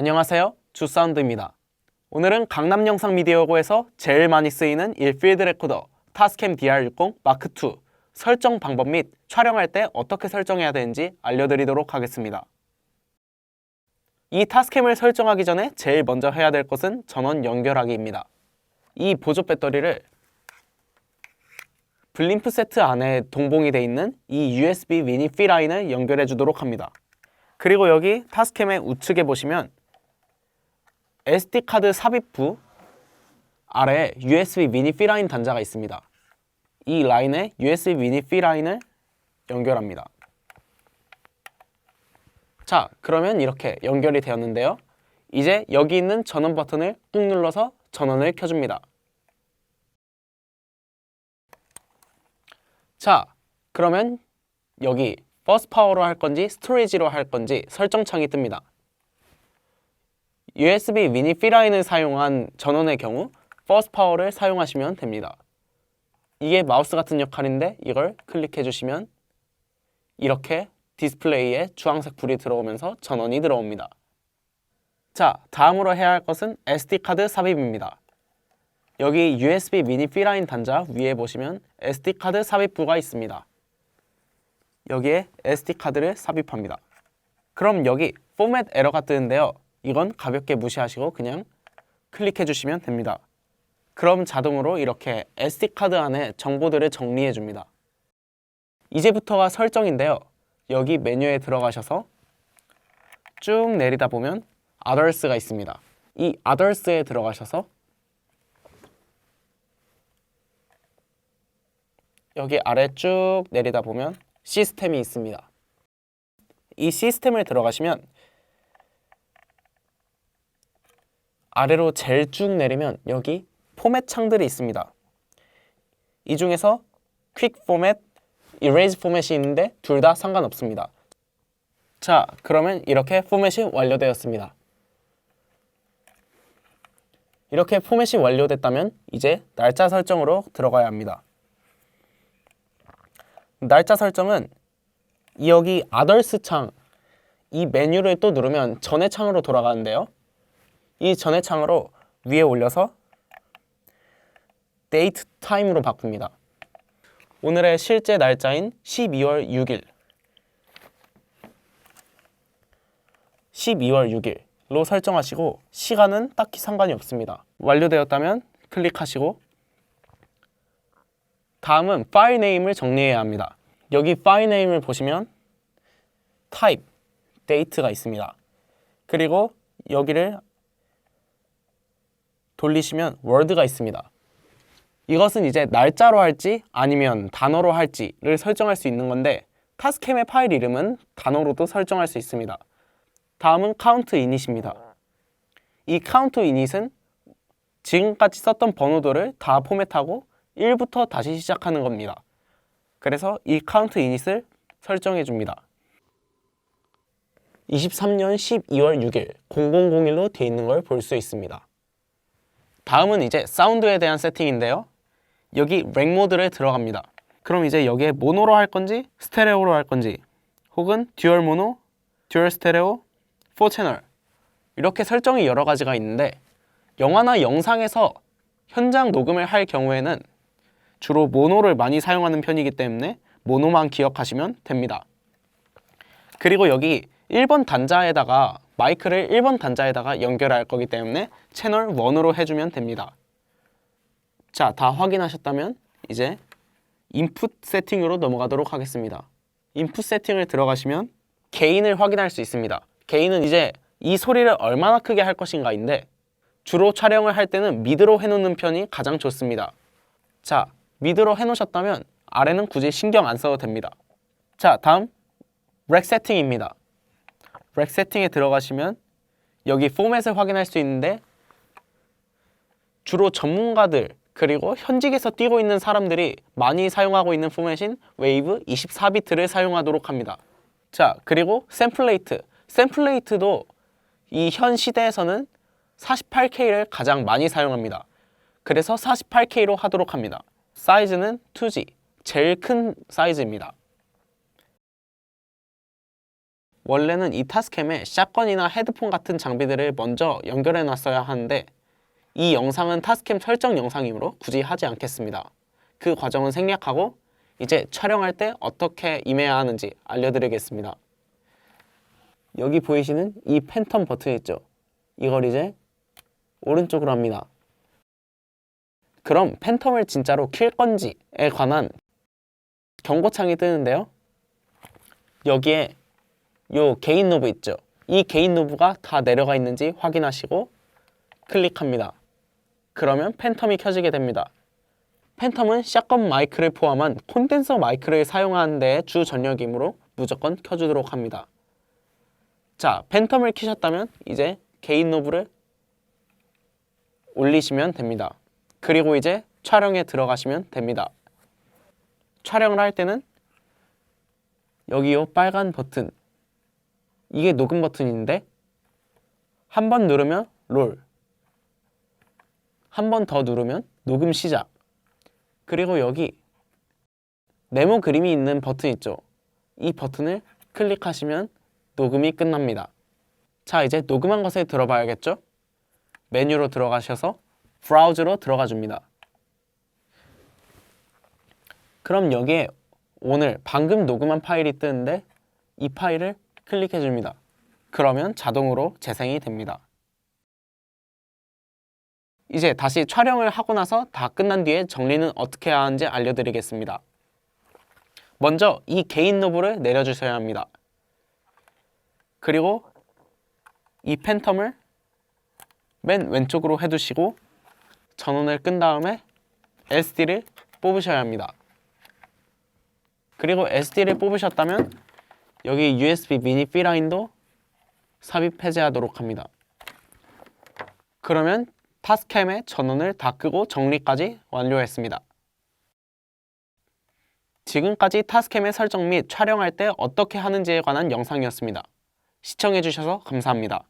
안녕하세요. 주사운드입니다. 오늘은 강남 영상 미디어고에서 제일 많이 쓰이는 일필드 레코더 타스캠 DR60 마크2 설정 방법 및 촬영할 때 어떻게 설정해야 되는지 알려드리도록 하겠습니다. 이 타스캠을 설정하기 전에 제일 먼저 해야 될 것은 전원 연결하기입니다. 이 보조 배터리를 블림프 세트 안에 동봉이 되어 있는 이 USB 미니 피 라인을 연결해 주도록 합니다. 그리고 여기 타스캠의 우측에 보시면 SD 카드 삽입부 아래에 USB 미니 피 라인 단자가 있습니다. 이 라인에 USB 미니 피 라인을 연결합니다. 자, 그러면 이렇게 연결이 되었는데요. 이제 여기 있는 전원 버튼을 꾹 눌러서 전원을 켜줍니다. 자, 그러면 여기 버스 파워로 할 건지 스토리지로 할 건지 설정창이 뜹니다. USB 미니 피라인을 사용한 전원의 경우 버스 파워를 사용하시면 됩니다. 이게 마우스 같은 역할인데 이걸 클릭해 주시면 이렇게 디스플레이에 주황색 불이 들어오면서 전원이 들어옵니다. 자, 다음으로 해야 할 것은 SD카드 삽입입니다. 여기 USB 미니 피라인 단자 위에 보시면 SD카드 삽입부가 있습니다. 여기에 SD카드를 삽입합니다. 그럼 여기 포맷 에러가 뜨는데요. 이건 가볍게 무시하시고 그냥 클릭해 주시면 됩니다. 그럼 자동으로 이렇게 SD카드 안에 정보들을 정리해 줍니다. 이제부터가 설정인데요. 여기 메뉴에 들어가셔서 쭉 내리다 보면 Others가 있습니다. 이 Others에 들어가셔서 여기 아래 쭉 내리다 보면 시스템이 있습니다. 이 시스템을 들어가시면 아래로 제일 쭉 내리면 여기 포맷 창들이 있습니다. 이 중에서 퀵 포맷, 이레이즈 포맷이 있는데 둘 다 상관없습니다. 자, 그러면 이렇게 포맷이 완료되었습니다. 이렇게 포맷이 완료됐다면 이제 날짜 설정으로 들어가야 합니다. 날짜 설정은 여기 아덜스 창, 이 메뉴를 또 누르면 전의 창으로 돌아가는데요. 이 전의 창으로 위에 올려서 데이트 타임으로 바꿉니다. 오늘의 실제 날짜인 12월 6일 12월 6일로 설정하시고 시간은 딱히 상관이 없습니다. 완료되었다면 클릭하시고 다음은 파일 네임을 정리해야 합니다. 여기 파일 네임을 보시면 type, date가 있습니다. 그리고 여기를 돌리시면 word가 있습니다. 이것은 이제 날짜로 할지 아니면 단어로 할지를 설정할 수 있는 건데 타스캠의 파일 이름은 단어로도 설정할 수 있습니다. 다음은 count init입니다. 이 count init은 지금까지 썼던 번호들을 다 포맷하고 1부터 다시 시작하는 겁니다. 그래서 이 count init을 설정해 줍니다. 23년 12월 6일 0001로 되어 있는 걸 볼 수 있습니다. 다음은 이제 사운드에 대한 세팅인데요. 여기 렉 모드를 들어갑니다. 그럼 이제 여기에 모노로 할 건지 스테레오로 할 건지 혹은 듀얼 모노, 듀얼 스테레오, 4채널 이렇게 설정이 여러 가지가 있는데 영화나 영상에서 현장 녹음을 할 경우에는 주로 모노를 많이 사용하는 편이기 때문에 모노만 기억하시면 됩니다. 그리고 여기 1번 단자에다가 마이크를 1번 단자에다가 연결할 거기 때문에 채널 1으로 해주면 됩니다. 자, 다 확인하셨다면 이제 인풋 세팅으로 넘어가도록 하겠습니다. 인풋 세팅을 들어가시면 게인을 확인할 수 있습니다. 게인은 이제 이 소리를 얼마나 크게 할 것인가인데 주로 촬영을 할 때는 미드로 해놓는 편이 가장 좋습니다. 자, 미드로 해놓으셨다면 아래는 굳이 신경 안 써도 됩니다. 자, 다음 렉 세팅입니다. 렉 세팅에 들어가시면 여기 포맷을 확인할 수 있는데 주로 전문가들 그리고 현직에서 뛰고 있는 사람들이 많이 사용하고 있는 포맷인 웨이브 24비트를 사용하도록 합니다. 자, 그리고 샘플레이트. 샘플레이트도 이 현 시대에서는 48K를 가장 많이 사용합니다. 그래서 48K로 하도록 합니다. 사이즈는 2G, 제일 큰 사이즈입니다. 원래는 이 타스캠에 샷건이나 헤드폰 같은 장비들을 먼저 연결해 놨어야 하는데 이 영상은 타스캠 설정 영상이므로 굳이 하지 않겠습니다. 그 과정은 생략하고 이제 촬영할 때 어떻게 임해야 하는지 알려드리겠습니다. 여기 보이시는 이 팬텀 버튼 있죠? 이걸 이제 오른쪽으로 합니다. 그럼 팬텀을 진짜로 킬 건지에 관한 경고창이 뜨는데요. 여기에 요 개인 노브 있죠? 이 개인 노브가 다 내려가 있는지 확인하시고 클릭합니다. 그러면 팬텀이 켜지게 됩니다. 팬텀은 샷건 마이크를 포함한 콘덴서 마이크를 사용하는 데에 주 전력이므로 무조건 켜주도록 합니다. 자, 팬텀을 키셨다면 이제 개인 노브를 올리시면 됩니다. 그리고 이제 촬영에 들어가시면 됩니다. 촬영을 할 때는 여기 요 빨간 버튼 이게 녹음 버튼인데 한 번 누르면 롤, 한 번 더 누르면 녹음 시작. 그리고 여기 네모 그림이 있는 버튼 있죠. 이 버튼을 클릭하시면 녹음이 끝납니다. 자, 이제 녹음한 것을 들어봐야겠죠? 메뉴로 들어가셔서 브라우저로 들어가 줍니다. 그럼 여기에 오늘 방금 녹음한 파일이 뜨는데 이 파일을 클릭해 줍니다. 그러면 자동으로 재생이 됩니다. 이제 다시 촬영을 하고 나서 다 끝난 뒤에 정리는 어떻게 해야 하는지 알려드리겠습니다. 먼저 이 개인 노브를 내려주셔야 합니다. 그리고 이 팬텀을 맨 왼쪽으로 해두시고 전원을 끈 다음에 SD를 뽑으셔야 합니다. 그리고 SD를 뽑으셨다면 여기 USB 미니 B라인도 삽입 해제하도록 합니다. 그러면 타스캠의 전원을 다 끄고 정리까지 완료했습니다. 지금까지 타스캠의 설정 및 촬영할 때 어떻게 하는지에 관한 영상이었습니다. 시청해주셔서 감사합니다.